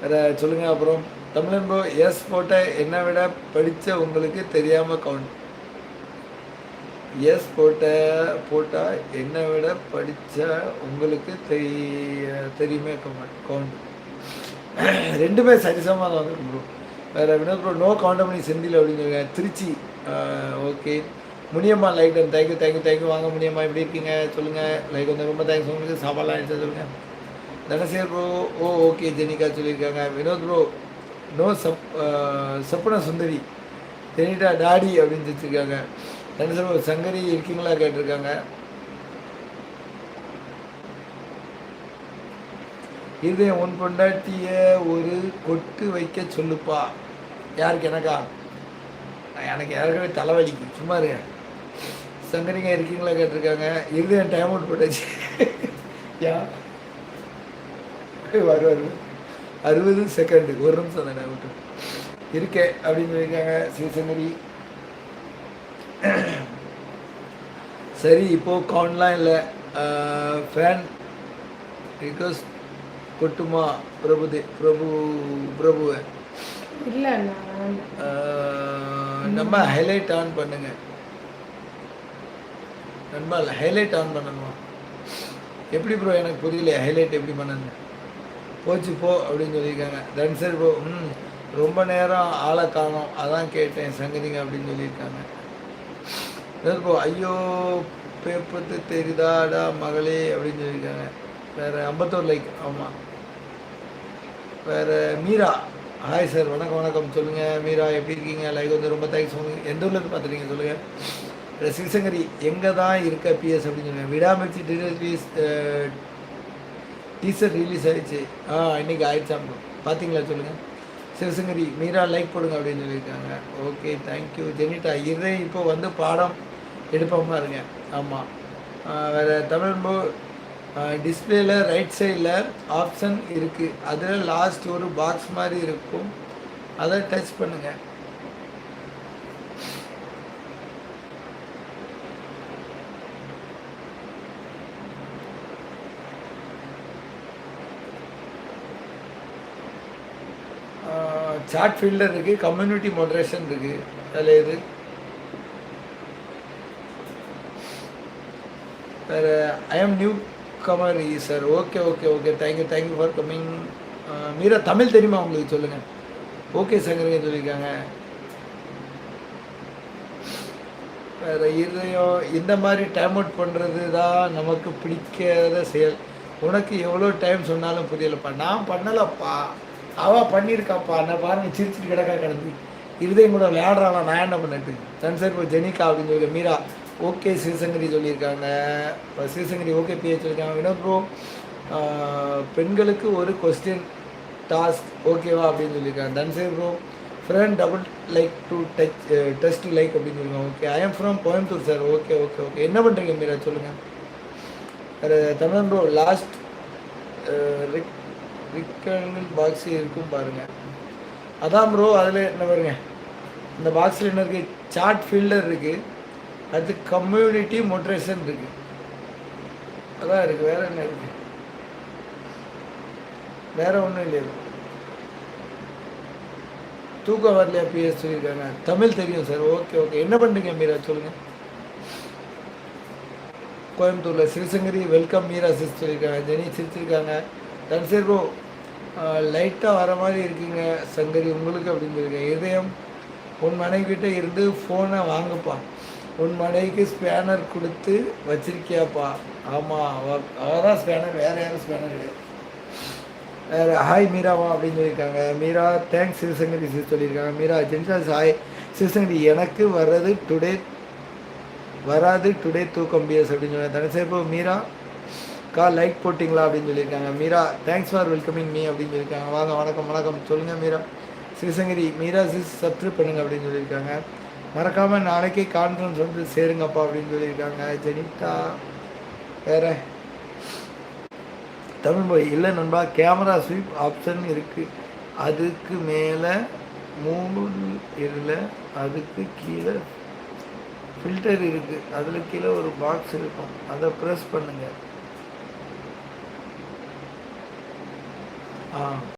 வேறு சொல்லுங்கள் அப்புறம். தமிழன் ப்ரோ எஸ் போட்ட என்னை விட படித்த உங்களுக்கு தெரியாமல் கவுண்ட் எஸ் போட்ட போட்டால் என்னை விட படித்த உங்களுக்கு தெரிய தெரியுமே கவுண்ட் கவுண்ட் ரெண்டுமே சரிசமமாக தான் வந்து ப்ரோ வேறு வினோத் ப்ரோ நோ கவுண்டமணி செந்தில் அப்படிங்க Trichy okay Muniyamma like thank you thank you thank you வாங்க முனியம்மா எப்படி இருக்கீங்க? சொல்லுங்கள் லைக் வந்து ரொம்ப தேங்க்ஸ் உங்களுக்கு சாப்பாடுலாம் சொல்லுங்கள் Dhanaser bro oh okay Jenika சொல்லியிருக்காங்க. வினோத் ப்ரோ நோ சப் சப்புன சுந்தரி ஜெனிடா டாடி அப்படின்னு வச்சுருக்காங்க தனசேர் ப்ரோ சங்கரி இருக்கீங்களா கேட்டிருக்காங்க. இதே உன் பொண்டாட்டிய ஒரு கொட்டு வைக்க சொல்லுப்பா. யாருக்கு எனக்கா? எனக்கு ஏற்கனவே தலைவலிக்கு. சும்மா இருங்க. சங்கரிங்க இருக்கீங்களா கேட்டிருக்காங்க. இருதயம் டைம் அவுட் போட்டாச்சு. யா? வருவார். அறுபது செகண்டு ஒரு நிமிஷம் தானே விட்டு இருக்கேன் அப்படின்னு சொல்லியிருக்காங்க சிவசங்கரி சரி இப்போது கவுண்ட்லாம் இல்லை. ஃபேன் ரிக்வஸ்ட் கொட்டுமா? பிரபுதே பிரபு பிரபுவை. இல்லை நம்ம ஹைலைட் ஆன் பண்ணுங்க. நண்பா ஹைலைட் ஆன் பண்ணணுமா? எப்படி ப்ரோ எனக்கு புரியல ஹைலைட் எப்படி பண்ணணும் போச்சு போ அப்படின்னு சொல்லியிருக்காங்க. தன் சரி ப்ரோ ம் ரொம்ப நேரம் ஆளை காணும். அதான் கேட்டேன் சங்கதிங்க அப்படின்னு சொல்லியிருக்காங்க. ப்ரோ ஐயோ பேப்பத்து தெரிதாடா மகளே அப்படின்னு சொல்லியிருக்காங்க. வேறு ஐம்பத்தோரு லைக் ஆமாம் வேறு மீரா. ஹாய் சார் வணக்கம் வணக்கம். சொல்லுங்கள் மீரா எப்படி இருக்கீங்க? லைக் வந்து ரொம்ப தேங்க்ஸ் சொல்லுங்கள் எந்த ஊர்லேருந்து பார்த்துருக்கீங்க சொல்லுங்கள் சிவசங்கரி எங்கே தான் இருக்க பிஎஸ் அப்படின்னு சொல்லுங்கள் விடாமிர்ச்சி ரிலீஸ் டீசர் ரிலீஸ் ஆயிடுச்சு. ஆ இன்னைக்கு ஆயிடுச்சாம் பார்த்தீங்களா சொல்லுங்கள் சிவசங்கரி மீரா லைக் போடுங்க அப்படின்னு சொல்லியிருக்காங்க. ஓகே தேங்க்யூ ஜெனிட்டா இதை இப்போ வந்து பாடம் எடுப்போமா இருங்க. ஆமாம் வேறு தமிழ்போ டிஸ்பிளேல ரைட் சைடில் ஆப்ஷன் இருக்குது அதில் லாஸ்ட் ஒரு பாக்ஸ் மாதிரி இருக்கும். அதை டச் பண்ணுங்கள் சாட் ஃபீல்டர் இருக்குது கம்யூனிட்டி மோட்ரேஷன் இருக்குது அதில் எது? வேறு I am newcomer sir okay okay okay thank you thank you for coming Meera Tamil தெரியுமா உங்களுக்கு? சொல்லுங்கள் ஓகே சங்கரங்க சொல்லியிருக்காங்க. வேறு இதையும் இந்த மாதிரி டைம் அவுட் பண்ணுறது தான் நமக்கு பிடிக்காத செயல். உனக்கு எவ்வளோ டைம் சொன்னாலும் புரியலப்பா. நான் பண்ணலப்பா. அவள் பண்ணியிருக்காப்பா நான் பாருங்க சிரிச்சிட்டு கிடக்கா கிடந்து இருதயம் கூட விளையாடுறாளா நான் என்ன பண்ணிட்டு? சன்சர் இப்போ ஜெனிகா அப்படின்னு சொல்லி மீரா. ஓகே சிவசங்கரி சொல்லியிருக்காங்க. சிவசங்கரி ஓகே பிஹெச் சொல்லியிருக்காங்க. வினோத் ப்ரோ பெண்களுக்கு ஒரு கொஸ்டின் டாஸ்க் ஓகேவா அப்படின்னு சொல்லியிருக்காங்க. Dhanser bro friend double like to touch test like அப்படின்னு சொல்லுவாங்க okay I am from Coimbatore sir okay okay okay என்ன பண்ணுறீங்க மீரா? சொல்லுங்கள் வேறு ப்ரோ லாஸ்ட் ரிக் பாக்ஸ் இருக்கும் பாருங்கள் அதான் ப்ரோ அதில் என்ன பாருங்க. இந்த பாக்ஸில் என்ன இருக்குது சாட் ஃபீல்டர் இருக்குது அடுத்து கம்யூனிட்டி மோட்ரேஷன் இருக்குது அதான் இருக்குது வேறு என்ன இருக்குது வேறு ஒன்றும் இல்லையா தூக்கம் வரலையா பிஎஸ் சொல்லியிருக்காங்க. தமிழ் தெரியும் சார் ஓகே ஓகே என்ன பண்ணுறீங்க மீரா? சொல்லுங்கள் கோயம்புத்தூரில் சிறுசங்கரி வெல்கம் மீரா சிஸ் சொல்லியிருக்காங்க. ஜெனி சிரிச்சிருக்காங்க. தன்சேர் ப்ரோ லைட்டாக வர மாதிரி இருக்கீங்க சங்கரி உங்களுக்கு அப்படின்னு சொல்லியிருக்கேன் இதயம் உன் மனைவிட்ட இருந்து ஃபோனை வாங்கப்பா. உன் மனைவிக்கு ஸ்பேனர் கொடுத்து வச்சிருக்கியாப்பா. ஆமாம் அவ அவள் தான் ஸ்பேனர் வேறு யாரும் ஸ்பேனர் கிடையாது. வேறு ஹாய் மீராவா அப்படின்னு சொல்லியிருக்காங்க. மீரா தேங்க்ஸ் சிவசங்கரி சிஸ் சொல்லியிருக்காங்க. மீரா ஜென்சாஸ் ஹாய் சிவசங்கரி எனக்கு வர்றது டுடே வராது டுடே தூக்கம் பிஎஸ் அப்படின்னு சொல்லுவேன் தனசேப்பு மீரா கா லைக் போட்டிங்களா? அப்படின்னு சொல்லியிருக்காங்க. Meera thanks for welcoming me அப்படின்னு சொல்லியிருக்காங்க. வாங்க வணக்கம் வணக்கம். சொல்லுங்கள் மீரா. சிவசங்கரி மீரா சிஸ் சப்ஸ்கிரைப் பண்ணுங்க அப்படின்னு சொல்லியிருக்காங்க. மறக்காமல் நாளைக்கே கான்ஃபரன்ஸ் வந்து சேருங்கப்பா அப்படின்னு சொல்லியிருக்காங்க. ஜெனிதா வேற. தமிழ் மொழி. இல்லை நண்பா கேமரா ஸ்வீப் ஆப்ஷன் இருக்குது அதுக்கு மேலே மூணு இல்லை அதுக்கு கீழே ஃபில்டர் இருக்குது அதில் கீழே ஒரு பாக்ஸ் இருக்கும். அதை ப்ரெஸ் பண்ணுங்கள் ஆ